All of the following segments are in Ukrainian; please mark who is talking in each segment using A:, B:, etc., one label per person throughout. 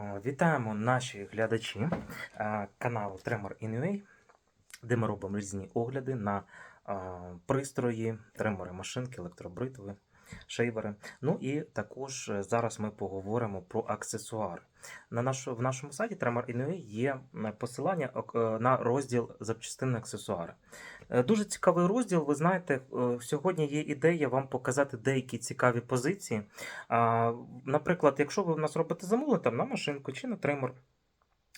A: Е, Вітаємо наші глядачі е, каналу Tremor Inway, де ми робимо різні огляди на е, пристрої, тремори, машинки, електробритви, шейвери. Ну і також е, зараз ми поговоримо про аксесуари. На нашу, в нашому сайті Tremor Inway є посилання е, на розділ запчастини аксесуари. Е, Дуже цікавий розділ. Ви знаєте, сьогодні є ідея вам показати деякі цікаві позиції. Наприклад, якщо ви в нас робите замовлення там, на машинку чи на тример,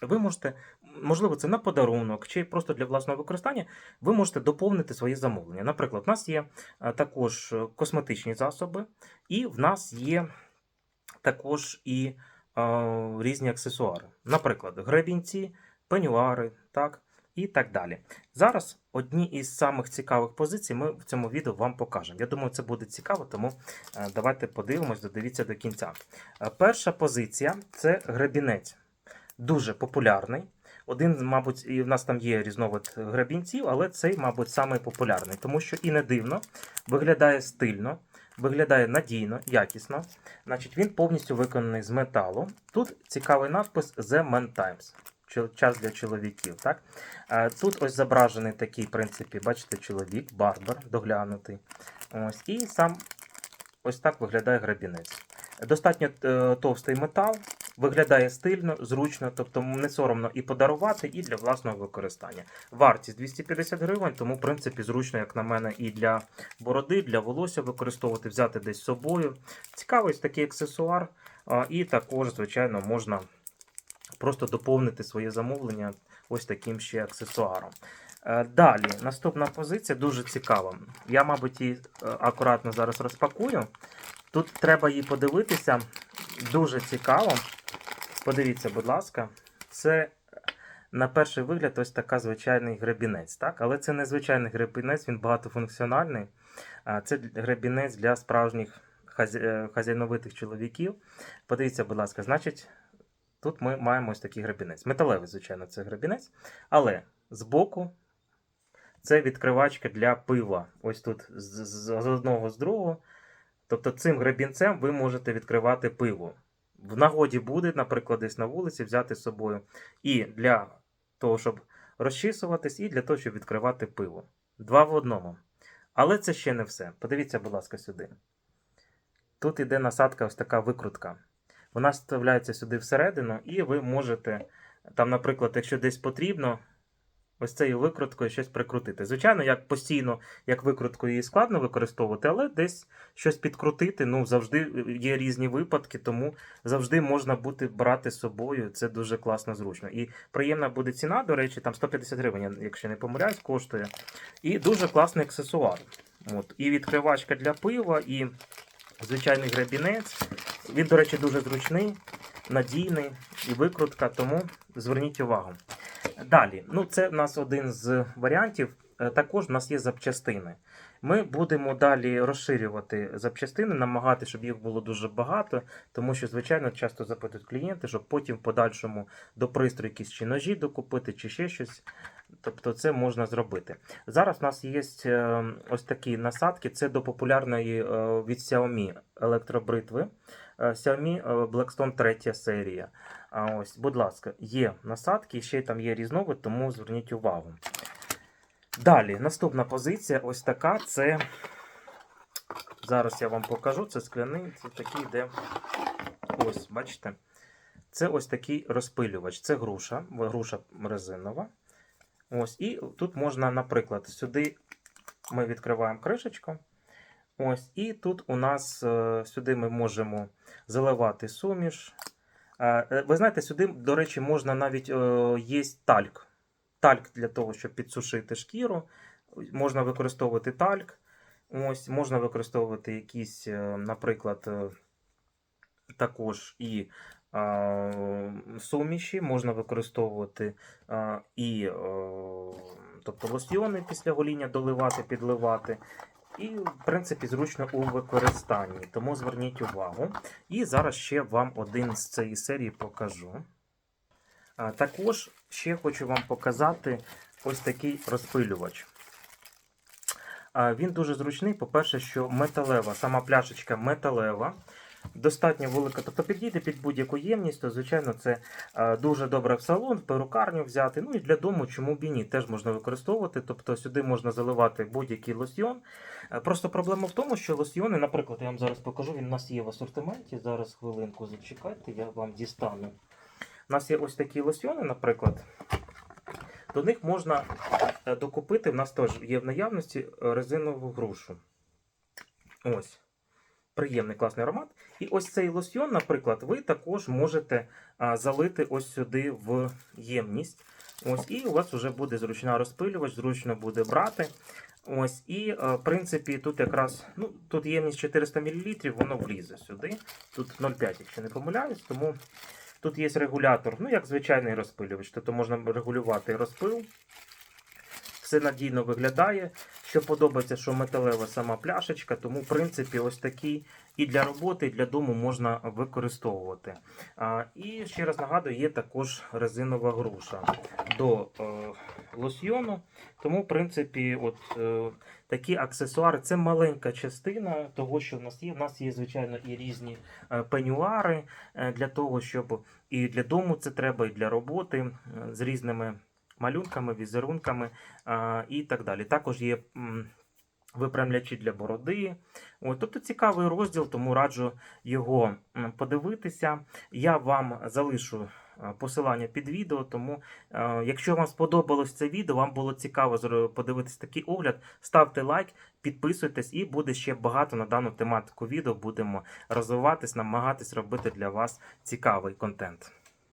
A: ви можете, можливо, це на подарунок чи просто для власного використання, ви можете доповнити своє замовлення. Наприклад, у нас є також е, косметичні засоби, і в нас є також і а, різні аксесуари. Наприклад, гребінці, пенюари, так, і так далі. Зараз одні із самих цікавих позицій ми в цьому відео вам покажемо. Я думаю, це буде цікаво, тому е, давайте подивимось, додивіться до кінця. Е, Перша позиція це гребінець. Дуже популярний. Один, мабуть, і в нас там є різновид гребінців, але цей, мабуть, самий популярний, тому що і не дивно, виглядає стильно, виглядає надійно, якісно. Значить, він повністю виконаний з металу. Тут цікавий надпис The Man Times. Час для чоловіків. Так? Е, Тут ось зображений такий, в принципі, бачите, чоловік, барбар, доглянутий. Ось, і сам ось так виглядає грабінець. Достатньо е, товстий метал, виглядає стильно, зручно, тобто не соромно і подарувати, і для власного використання. Вартість 250 гривень, тому, в принципі, зручно, як на мене, і для бороди, для волосся використовувати, взяти десь з собою. Цікавий такий аксесуар, і також, звичайно, можна просто доповнити своє замовлення ось таким ще аксесуаром. Е, Далі, наступна позиція дуже цікава. Я, мабуть, її е, акуратно зараз розпакую. Тут треба її подивитися. Дуже цікаво. Подивіться, будь ласка, це на перший вигляд ось така звичайний гребінець. Так? Але це не звичайний гребінець, він багатофункціональний. Це гребінець для справжніх е, хазяйновитих чоловіків. Подивіться, будь ласка, значить, тут ми маємо ось такий гребінець. Металевий, звичайно, це гребінець. Але збоку це відкривачка для пива. Ось тут з одного з другого. Тобто цим гребінцем ви можете відкривати пиво. В нагоді буде, наприклад, десь на вулиці взяти з собою. І для того, щоб розчісуватись, і для того, щоб відкривати пиво. Два в одному. Але це ще не все. Подивіться, будь ласка, сюди. Тут іде насадка, ось така викрутка. Вона вставляється сюди всередину, і ви можете, там, наприклад, якщо десь потрібно, ось цією викруткою щось прикрутити. Звичайно, як постійно, як викрутку її складно використовувати, але десь щось підкрутити. Ну, завжди є різні випадки, тому завжди можна бути брати з собою. Це дуже класно зручно. І приємна буде ціна, до речі, там 150 гривень, якщо не помиляюсь, коштує. І дуже класний аксесуар. От. І відкривачка для пива, і звичайний гребінець. Він, до речі, дуже зручний, надійний і викрутка, тому зверніть увагу. Далі, ну це в нас один з варіантів. Е, Також в нас є запчастини. Ми будемо далі розширювати запчастини, намагати, щоб їх було дуже багато, тому що, звичайно, часто запитують клієнти, щоб потім в подальшому до пристрою якісь чи ножі докупити, чи ще щось. Тобто це можна зробити. Зараз у нас є е, ось такі насадки. Це до популярної е, від Xiaomi електробритви. Е, Xiaomi е, Blackstone 3 серія. Ось, будь ласка, є насадки, ще там є різновид, тому зверніть увагу. Далі, наступна позиція ось така. Це. Зараз я вам покажу. Це скляний, це такий, де. Ось, бачите? Це ось такий розпилювач. Це груша, груша резинова. Ось, і тут можна, наприклад, сюди ми відкриваємо кришечку. Ось, і тут у нас е, сюди ми можемо заливати суміш. Е, е, Ви знаєте, сюди, до речі, можна навіть є тальк. Тальк для того, щоб підсушити шкіру. Можна використовувати тальк. Ось, можна використовувати якісь, наприклад, також і суміші, можна використовувати і тобто лосьйони після гоління доливати, підливати. І, в принципі, зручно у використанні. Тому зверніть увагу. І зараз ще вам один з цієї серії покажу. Також ще хочу вам показати ось такий розпилювач. Він дуже зручний. По-перше, що металева, сама пляшечка металева. Достатньо велика, тобто підійде під будь-яку ємність, то звичайно це е, дуже добре в салон, в перукарню взяти. Ну і для дому, чому б і ні, теж можна використовувати. Тобто сюди можна заливати будь-який лосьйон. Е, Просто проблема в тому, що лосьйони, наприклад, я вам зараз покажу, він у нас є в асортименті. Зараз хвилинку зачекайте, я вам дістану. У нас є ось такі лосьйони, наприклад. До них можна е, докупити, в нас теж є в наявності резинову грушу. Ось. Приємний класний аромат. І ось цей лосьйон, наприклад, ви також можете залити ось сюди в ємність. Ось, і у вас вже буде зручна розпилювач, зручно буде брати. Ось, і е, в принципі тут якраз ну, тут ємність 400 мл, воно влізе сюди. Тут 0,5, якщо не помиляюсь, тому тут є регулятор, ну як звичайний розпилювач, тобто можна регулювати розпил. Все надійно виглядає. Що подобається, що металева сама пляшечка, тому, в принципі, ось такий і для роботи, і для дому можна використовувати. А, і ще раз нагадую, є також резинова груша до е, лосьйону. Тому, в принципі, от е, такі аксесуари це маленька частина того, що в нас є. У нас є, звичайно, і різні е, пенюари е, для того, щоб і для дому це треба, і для роботи е, з різними малюнками, візерунками і так далі. Також є випрямлячі для бороди. От, тобто цікавий розділ, тому раджу його подивитися. Я вам залишу посилання під відео, тому якщо вам сподобалось це відео, вам було цікаво подивитись такий огляд, ставте лайк, підписуйтесь і буде ще багато на дану тематику відео. Будемо розвиватись, намагатись робити для вас цікавий контент.